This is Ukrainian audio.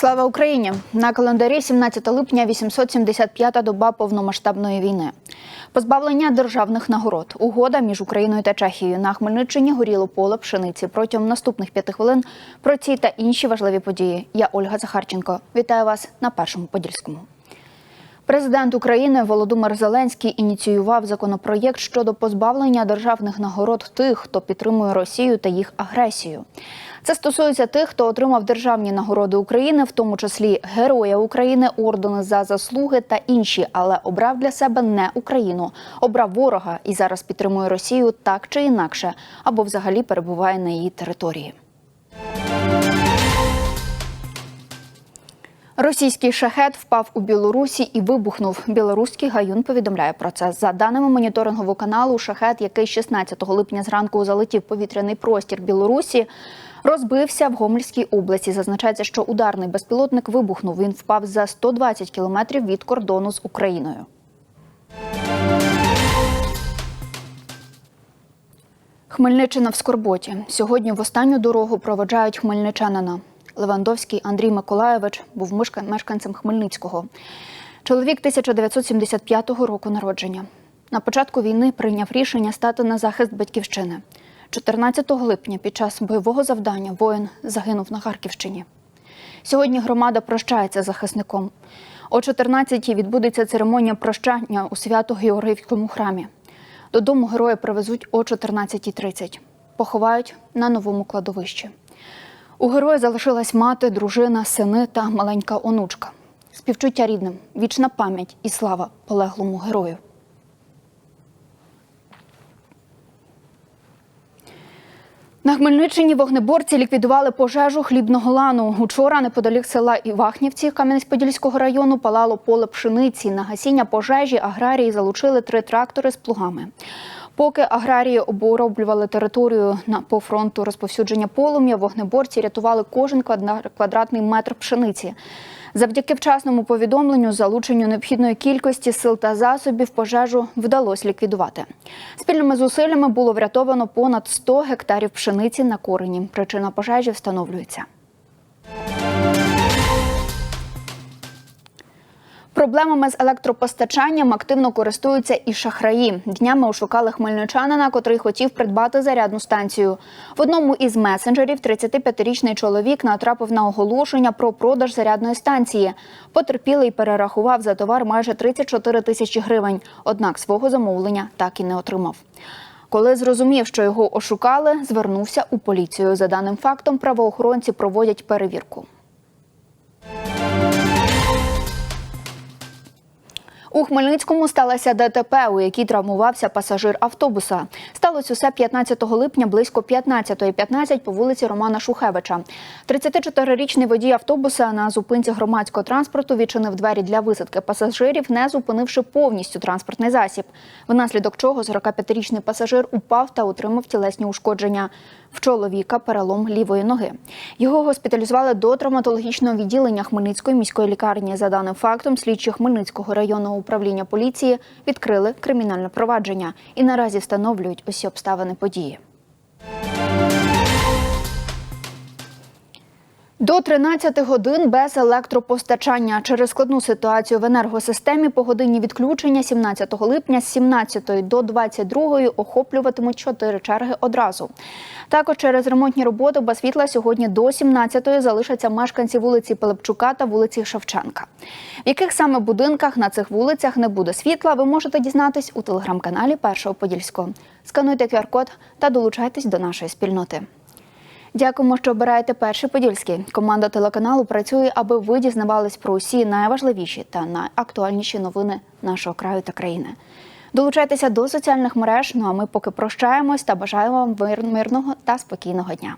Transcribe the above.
Слава Україні! На календарі 17 липня 875-та доба повномасштабної війни. Позбавлення державних нагород. Угода між Україною та Чехією на Хмельниччині горіло поле пшениці. Протягом наступних п'яти хвилин про ці та інші важливі події. Я Ольга Захарченко. Вітаю вас на першому подільському. Президент України Володимир Зеленський ініціював законопроєкт щодо позбавлення державних нагород тих, хто підтримує Росію та їх агресію. Це стосується тих, хто отримав державні нагороди України, в тому числі Героя України, ордени за заслуги та інші, але обрав для себе не Україну, обрав ворога і зараз підтримує Росію так чи інакше, або взагалі перебуває на її території. Російський шахет впав у Білорусі і вибухнув. Білоруський гаюн повідомляє про це. За даними моніторингового каналу, шахет, який 16 липня зранку залетів повітряний простір Білорусі, розбився в Гомельській області. Зазначається, що ударний безпілотник вибухнув. Він впав за 120 кілометрів від кордону з Україною. Хмельниччина в Скорботі. Сьогодні в останню дорогу проведжають хмельничанина. Левандовський Андрій Миколаєвич був мешканцем Хмельницького. Чоловік 1975 року народження. На початку війни прийняв рішення стати на захист батьківщини. 14 липня під час бойового завдання воїн загинув на Харківщині. Сьогодні громада прощається з захисником. О 14-й відбудеться церемонія прощання у Свято-Георгіївському храмі. Додому героя привезуть о 14.30. Поховають на новому кладовищі. У героя залишилась мати, дружина, сини та маленька онучка. Співчуття рідним, вічна пам'ять і слава полеглому герою. На Хмельниччині вогнеборці ліквідували пожежу хлібного лану. Учора неподалік села Івахнівці Кам'янець-Подільського району палало поле пшениці. На гасіння пожежі аграрії залучили три трактори з плугами. Поки аграрії обороблювали територію на по фронту розповсюдження полум'я, вогнеборці рятували кожен квадратний метр пшениці. Завдяки вчасному повідомленню, залученню необхідної кількості сил та засобів пожежу вдалося ліквідувати. Спільними зусиллями було врятовано понад 100 гектарів пшениці на корені. Причина пожежі встановлюється. Проблемами з електропостачанням активно користуються і шахраї. Днями ошукали хмельничанина, котрий хотів придбати зарядну станцію. В одному із месенджерів 35-річний чоловік натрапив на оголошення про продаж зарядної станції. Потерпілий перерахував за товар майже 34 тисячі гривень, однак свого замовлення так і не отримав. Коли зрозумів, що його ошукали, звернувся у поліцію. За даним фактом, правоохоронці проводять перевірку. У Хмельницькому сталося ДТП, у якій травмувався пасажир автобуса. Сталося усе 15 липня близько 15.15 по вулиці Романа Шухевича. 34-річний водій автобуса на зупинці громадського транспорту відчинив двері для висадки пасажирів, не зупинивши повністю транспортний засіб. Внаслідок чого 45-річний пасажир упав та отримав тілесні ушкодження. В чоловіка перелом лівої ноги. Його госпіталізували до травматологічного відділення Хмельницької міської лікарні. За даним фактом, слідчі Хмельницького районного управління поліції відкрили кримінальне провадження і наразі встановлюють усі обставини події. До 13 годин без електропостачання через складну ситуацію в енергосистемі погодинні відключення 17 липня з 17 до 22 охоплюватимуть 4 черги одразу. Також через ремонтні роботи без світла сьогодні до 17 залишаться мешканці вулиці Пилипчука та вулиці Шевченка. В яких саме будинках на цих вулицях не буде світла, ви можете дізнатись у телеграм-каналі Першого Подільського. Скануйте QR-код та долучайтесь до нашої спільноти. Дякуємо, що обираєте перший подільський. Команда телеканалу працює, аби ви дізнавались про усі найважливіші та найактуальніші новини нашого краю та країни. Долучайтеся до соціальних мереж. Ну а ми поки прощаємось та бажаємо вам мир- мирного та спокійного дня.